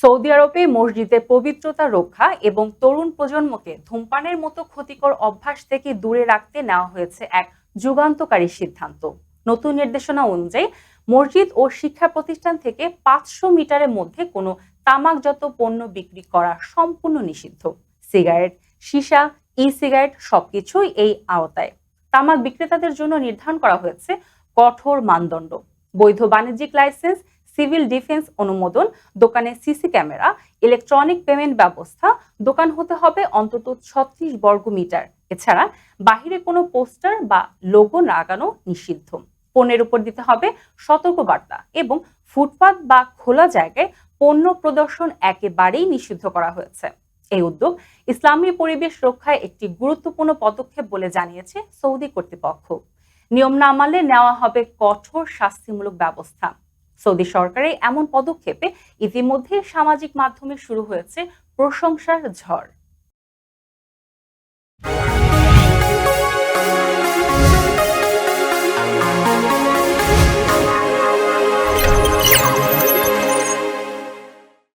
Saudi আরবে মসজিদের পবিত্রতা রক্ষা এবং তরুণ প্রজন্মকে ধূমপানের মতো ক্ষতিকর অভ্যাস থেকে দূরে রাখতে নেওয়া হয়েছে এক যুগান্তকারী সিদ্ধান্ত। নতুন নির্দেশনা অনুযায়ী মসজিদ ও শিক্ষা প্রতিষ্ঠান থেকে পাঁচশো মিটারের মধ্যে কোনো তামাকজাত পণ্য বিক্রি করা সম্পূর্ণ নিষিদ্ধ। সিগারেট, সীসা ই সিগারেট সবকিছুই এই আওতায়। তামাক বিক্রেতাদের জন্য নির্ধারণ করা হয়েছে কঠোর মানদণ্ড। বৈধ বাণিজ্যিক লাইসেন্স সিভিল ডিফেন্স অনুমোদন, দোকানে সিসি ক্যামেরা, ইলেকট্রনিক পেমেন্ট ব্যবস্থা, দোকান হতে হবে অন্তত ছত্রিশ বর্গ মিটার এছাড়া বাহিরে কোনো পোস্টার বা লোগো লাগানো নিষিদ্ধ। পণ্যের উপর দিতে হবে সতর্কবার্তা এবং ফুটপাত বা খোলা জায়গায় পণ্য প্রদর্শন একেবারেই নিষিদ্ধ করা হয়েছে। এই উদ্যোগ ইসলামী পরিবেশ রক্ষায় একটি গুরুত্বপূর্ণ পদক্ষেপ বলে জানিয়েছে সৌদি কর্তৃপক্ষ। নিয়ম না নেওয়া হবে কঠোর শাস্তিমূলক ব্যবস্থা। সৌদি সরকারের এমন পদক্ষেপে ইতিমধ্যে সামাজিক মাধ্যমে শুরু হয়েছে প্রশংসার ঝড়।